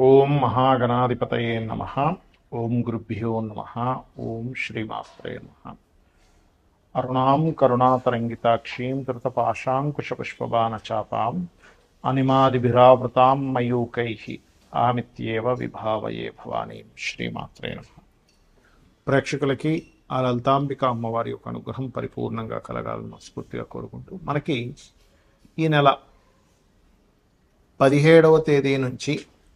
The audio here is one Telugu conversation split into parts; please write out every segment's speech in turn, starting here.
ఓం మహాగణాధిపతయే నమ. ఓం గురుభ్యో నమ. ఓం శ్రీమాస్త్రే నమ. అరుణాం కరుణాతరంగితాక్షీం ధృతపాశాంకుశపుష్పబాణచాపాం అనిమాదిభిరావృతాం మయూకై ఆమిత్యేవ విభావయే భవానీ. శ్రీమాత్రే నమ. ప్రేక్షకులకి ఆ లలితాంబిక అమ్మవారి యొక్క అనుగ్రహం పరిపూర్ణంగా కలగాలని మనస్ఫూర్తిగా కోరుకుంటూ మనకి ఈ నెల పదిహేడవ తేదీ నుంచి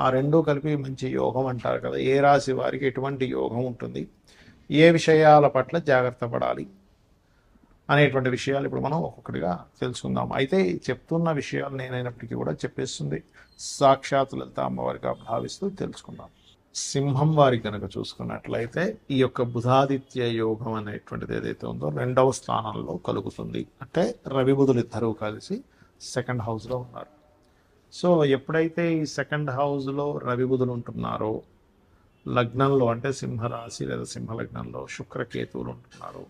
ఆ రెండూ కలిపి మంచి యోగం అంటారు కదా. ఏ రాశి వారికి ఎటువంటి యోగం ఉంటుంది? ఏ విషయాల పట్ల జాగ్రత్త పడాలి? అనేటువంటి విషయాలు ఇప్పుడు మనం ఒక్కొక్కటిగా తెలుసుకుందాం. అయితే చెప్తున్న విషయాలు నేనైనప్పటికీ కూడా చెప్పేస్తుంది. సాక్షాత్ లలిత అమ్మవారిగా భావిస్తూ తెలుసుకుందాం. సింహం వారి కనుక చూసుకున్నట్లయితే ఈ యొక్క బుధాదిత్య యోగం అనేటువంటిది ఏదైతే ఉందో రెండవ స్థానంలో కలుగుతుంది. అంటే రవి బుధులు ఇద్దరూ కలిసి సెకండ్ హౌస్లో ఉన్నారు. సో ఎప్పుడైతే ఈ సెకండ్ హౌస్లో రవి బుధులు ఉంటున్నారో లగ్నంలో అంటే సింహరాశి లేదా సింహ లగ్నంలో శుక్రకేతువులు ఉంటున్నారు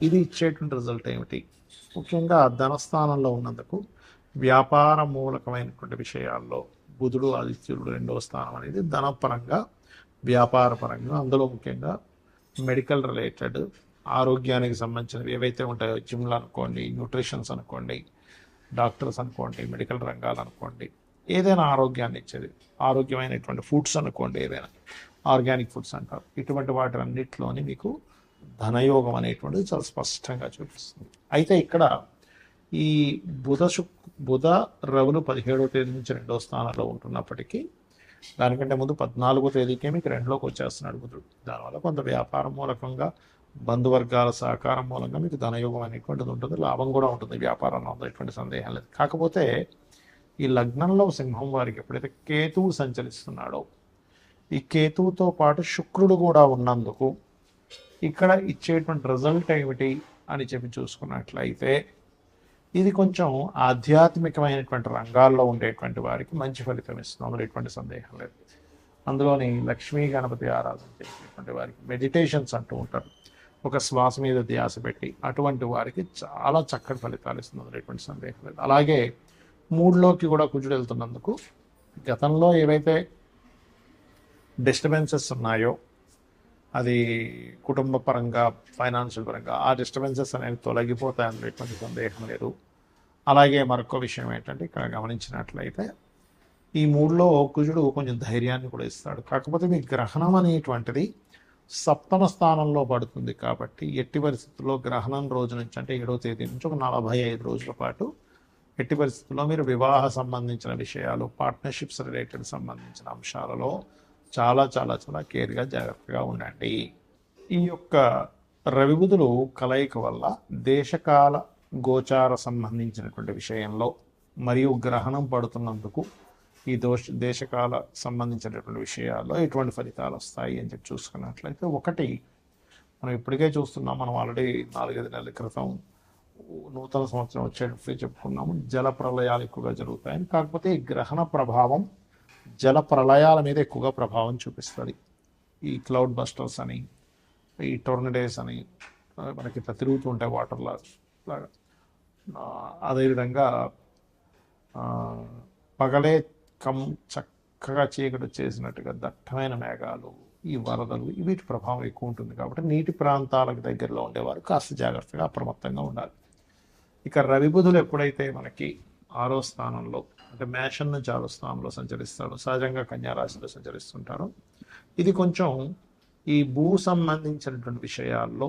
ఇది ఇచ్చేటువంటి రిజల్ట్ ఏమిటి? ముఖ్యంగా ధనస్థానంలో ఉన్నందుకు వ్యాపార మూలకమైనటువంటి విషయాల్లో బుధుడు ఆదిత్యుడు రెండవ స్థానం అనేది ధనపరంగా వ్యాపారపరంగా అందులో ముఖ్యంగా మెడికల్ రిలేటెడ్ ఆరోగ్యానికి సంబంధించినవి ఏవైతే ఉంటాయో జిమ్లు అనుకోండి న్యూట్రిషన్స్ అనుకోండి డాక్టర్స్ అనుకోండి మెడికల్ రంగాలు అనుకోండి ఏదైనా ఆరోగ్యాన్ని ఇచ్చేది. ఆరోగ్యమైనటువంటి ఫుడ్స్ అనుకోండి ఏదైనా. ఆర్గానిక్ ఫుడ్స్ అంటారు. ఇటువంటి వాటి అన్నిటిలోని మీకు ధనయోగం అనేటువంటిది చాలా స్పష్టంగా చూపిస్తుంది. అయితే ఇక్కడ ఈ బుధ శుక్ బుధ రవులు పదిహేడవ తేదీ నుంచి రెండో స్థానంలో ఉంటున్నప్పటికీ దానికంటే ముందు పద్నాలుగో తేదీకే మీకు రెండులోకి వచ్చేస్తున్నాడు బుధుడు. దానివల్ల కొంత వ్యాపారం మూలకంగా బంధువర్గాల సహకారం మూలంగా మీకు ధనయోగం అనేటువంటిది ఉంటుంది లాభం కూడా ఉంటుంది వ్యాపారంలో ఉందో ఎటువంటి సందేహం లేదు. కాకపోతే ఈ లగ్నంలో సింహం వారికి ఎప్పుడైతే కేతువు సంచరిస్తున్నాడో ఈ కేతువుతో పాటు శుక్రుడు కూడా ఉన్నందుకు ఇక్కడ ఇచ్చేటువంటి రిజల్ట్ ఏమిటి అని చెప్పి చూసుకున్నట్లయితే ఇది కొంచెం ఆధ్యాత్మికమైనటువంటి రంగాల్లో ఉండేటువంటి వారికి మంచి ఫలితం ఇస్తుంది అందులో ఎటువంటి సందేహం లేదు. అందులోని లక్ష్మీ గణపతి ఆరాధన చేసేటువంటి వారికి మెడిటేషన్స్ అంటూ ఉంటారు. ఒక శ్వాస మీద ధ్యాస పెట్టి అటువంటి వారికి చాలా చక్కటి ఫలితాలు ఇస్తుంది అనేటువంటి సందేహం లేదు. అలాగే మూడ్లోకి కూడా కుజుడు వెళ్తున్నందుకు గతంలో ఏవైతే డిస్టర్బెన్సెస్ ఉన్నాయో అది కుటుంబ పరంగా ఫైనాన్షియల్ పరంగా ఆ డిస్టర్బెన్సెస్ అనేవి తొలగిపోతాయి అందులో ఎటువంటి సందేహం లేదు. అలాగే మరొక విషయం ఏంటంటే ఇక్కడ గమనించినట్లయితే ఈ మూడులో కుజుడు కొంచెం ధైర్యాన్ని కూడా ఇస్తాడు. కాకపోతే మీ గ్రహణం అనేటువంటిది సప్తమ స్థానంలో పడుతుంది కాబట్టి ఎట్టి పరిస్థితుల్లో గ్రహణం రోజు నుంచి అంటే ఏడవ తేదీ నుంచి ఒక నలభై ఐదు రోజుల పాటు ఎట్టి పరిస్థితుల్లో మీరు వివాహ సంబంధించిన విషయాలు పార్ట్నర్షిప్స్ రిలేటెడ్ సంబంధించిన అంశాలలో చాలా చాలా చాలా కేర్గా జాగ్రత్తగా ఉండండి. ఈ యొక్క రవిబుధులు కలయిక వల్ల దేశకాల గోచార సంబంధించినటువంటి విషయంలో మరియు గ్రహణం పడుతున్నందుకు ఈ దోష దేశకాల సంబంధించినటువంటి విషయాల్లో ఎటువంటి ఫలితాలు వస్తాయి అని చెప్పి చూసుకున్నట్లయితే ఒకటి మనం ఇప్పటికే చూస్తున్నాం మనం ఆల్రెడీ నాలుగైదు నెలల క్రితం నూతన సంవత్సరం వచ్చేటప్పుడు చెప్పుకున్నాము జల ప్రళయాలు ఎక్కువగా జరుగుతాయని. కాకపోతే ఈ గ్రహణ ప్రభావం జల ప్రళయాల మీద ఎక్కువగా ప్రభావం చూపిస్తుంది. ఈ క్లౌడ్ బస్టర్స్ అని ఈ టోర్నడేస్ అని మనకి ఇట్లా తిరుగుతూ ఉంటాయి వాటర్ లాగా. అదేవిధంగా పగలే కం చక్కగా చీకటి చేసినట్టుగా దట్టమైన మేఘాలు ఈ వరదలు వీటి ప్రభావం ఎక్కువ ఉంటుంది కాబట్టి నీటి ప్రాంతాలకు దగ్గరలో ఉండేవారు. కాస్త జాగ్రత్తగా అప్రమత్తంగా ఉండాలి. ఇక రవి బుధులు ఎప్పుడైతే మనకి ఆరో స్థానంలో అంటే మేషన్ నుంచి ఆరో స్థానంలో సంచరిస్తాడు సహజంగా కన్యారాశిలో సంచరిస్తుంటారు ఇది కొంచెం ఈ భూ సంబంధించినటువంటి విషయాల్లో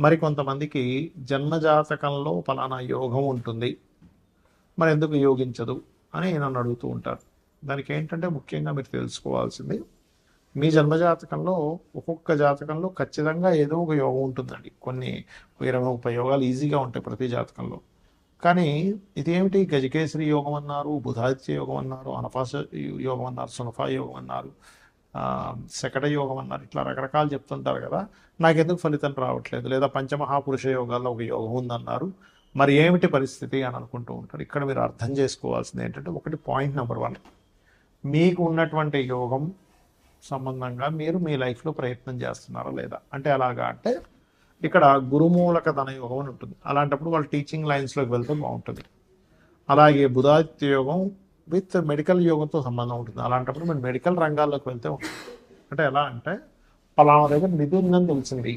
మరి కొంతమందికి జన్మజాతకంలో ఫలానా యోగం ఉంటుంది. మరి ఎందుకు యోగించదు అని నన్ను అడుగుతూ ఉంటారు. దానికి ఏంటంటే ముఖ్యంగా మీరు తెలుసుకోవాల్సింది మీ జన్మజాతకంలో ఒక్కొక్క జాతకంలో ఖచ్చితంగా ఏదో ఒక యోగం ఉంటుందండి. కొన్ని ఇరవై ముప్పై యోగాలు ఈజీగా ఉంటాయి ప్రతి జాతకంలో. కానీ ఇదేమిటి? గజకేసరి యోగం అన్నారు బుధాదిత్య యోగం అన్నారు అనఫాస యోగం అన్నారు సునఫా యోగం అన్నారు శకట యోగం అన్నారు. ఇట్లా రకరకాలు చెప్తుంటారు కదా. నాకెందుకు ఫలితం రావట్లేదు? లేదా పంచమహాపురుష యోగాల్లో ఒక యోగం ఉందన్నారు. మరి ఏమిటి పరిస్థితి అని అనుకుంటూ ఉంటారు. ఇక్కడ మీరు అర్థం చేసుకోవాల్సింది ఏంటంటే ఒకటి పాయింట్ నెంబర్ వన్. మీకు ఉన్నటువంటి యోగం సంబంధంగా మీరు మీ లైఫ్లో ప్రయత్నం చేస్తున్నారా లేదా? అంటే ఎలాగా అంటే ఇక్కడ గురుమూలక ధన యోగం అని ఉంటుంది. అలాంటప్పుడు వాళ్ళు టీచింగ్ లైన్స్లోకి వెళ్తే బాగుంటుంది. అలాగే బుధాదిత్య యోగం విత్ మెడికల్ యోగంతో సంబంధం ఉంటుంది. అలాంటప్పుడు మీరు మెడికల్ రంగాల్లోకి వెళ్తే అంటే ఎలా అంటే పలానా దగ్గర నిధి ఉందని తెలిసింది.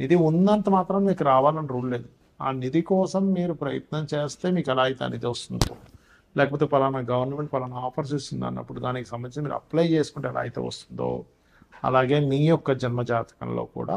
నిధి ఉన్నంత మాత్రం మీకు రావాలని రూల్ లేదు. ఆ నిధి కోసం మీరు ప్రయత్నం చేస్తే మీకు ఎలా అయితే అనేది నిధి వస్తుందో. లేకపోతే పలానా గవర్నమెంట్ పలానా ఆఫర్స్ ఇస్తుంది అన్నప్పుడు దానికి సంబంధించి మీరు అప్లై చేసుకుంటే ఎలా అయితే వస్తుందో. అలాగే మీ యొక్క జన్మ జాతకంలో కూడా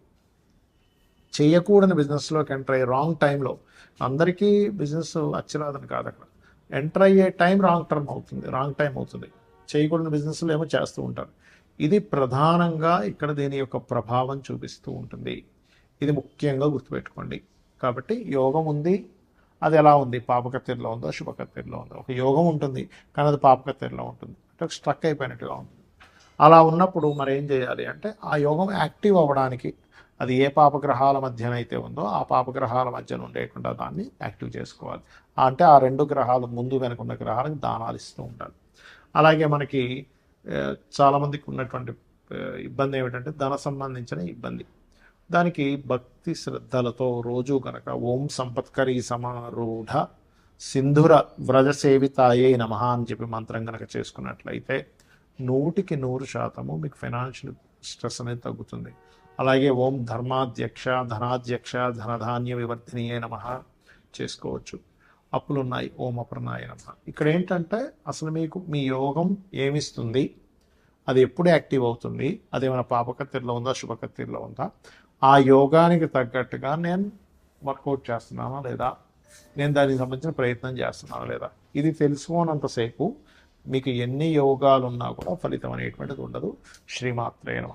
చేయకూడని బిజినెస్లోకి ఎంటర్ అయ్యే రాంగ్ టైంలో అందరికీ బిజినెస్ అచ్చిరాదని కాదు అక్కడ. ఎంటర్ అయ్యే టైం రాంగ్ టర్మ్ అవుతుంది రాంగ్ టైం అవుతుంది. చేయకూడని బిజినెస్లో ఏమో చేస్తూ ఉంటారు. ఇది ప్రధానంగా ఇక్కడ దీని యొక్క ప్రభావం చూపిస్తూ ఉంటుంది. ఇది ముఖ్యంగా గుర్తుపెట్టుకోండి. కాబట్టి యోగం ఉంది అది ఎలా ఉంది? పాపకత్తిరిలో ఉందో? శుభకత్తిరిలో ఉందో? ఒక యోగం ఉంటుంది కానీ అది పాపకత్తిరిలో ఉంటుంది. అంటే స్ట్రక్ అయిపోయినట్టుగా ఉంటుంది. అలా ఉన్నప్పుడు మరి ఏం చేయాలి అంటే ఆ యోగం యాక్టివ్ అవ్వడానికి అది ఏ పాపగ్రహాల మధ్యనైతే ఉందో ఆ పాపగ్రహాల మధ్యన ఉండేకుండా దాన్ని యాక్టివ్ చేసుకోవాలి. అంటే ఆ రెండు గ్రహాలు ముందు వెనక ఉన్న గ్రహాలకు దానాలు ఇస్తూ ఉండాలి. అలాగే మనకి చాలామందికి ఉన్నటువంటి ఇబ్బంది ఏమిటంటే ధన సంబంధించిన ఇబ్బంది. దానికి భక్తి శ్రద్ధలతో రోజు కనుక ఓం సంపత్కరీ సమారూఢ సింధుర వ్రజ సేవితాయే నమ అని చెప్పి మంత్రం కనుక చేసుకున్నట్లయితే నూటికి నూరు శాతము మీకు ఫైనాన్షియల్ స్ట్రెస్ అనేది తగ్గుతుంది. అలాగే ఓం ధర్మాధ్యక్ష ధనాధ్యక్ష ధనధాన్య వివర్ధినియే నమ చేసుకోవచ్చు. అప్పులున్నాయి. ఓం అప్రనాయ నమ. ఇక్కడ ఏంటంటే అసలు మీకు మీ యోగం ఏమిస్తుంది? అది ఎప్పుడు యాక్టివ్ అవుతుంది? అది ఏమైనా పాపకత్తిరిలో ఉందా? శుభకత్తిలో ఉందా? ఆ యోగానికి తగ్గట్టుగా నేను వర్కౌట్ చేస్తున్నానా లేదా? నేను దానికి సంబంధించిన ప్రయత్నం చేస్తున్నానా లేదా? ఇది తెలుసుకోనంతసేపు మీకు ఎన్ని యోగాలు ఉన్నా కూడా ఫలితం అనేటువంటిది ఉండదు. శ్రీమాత్రేణ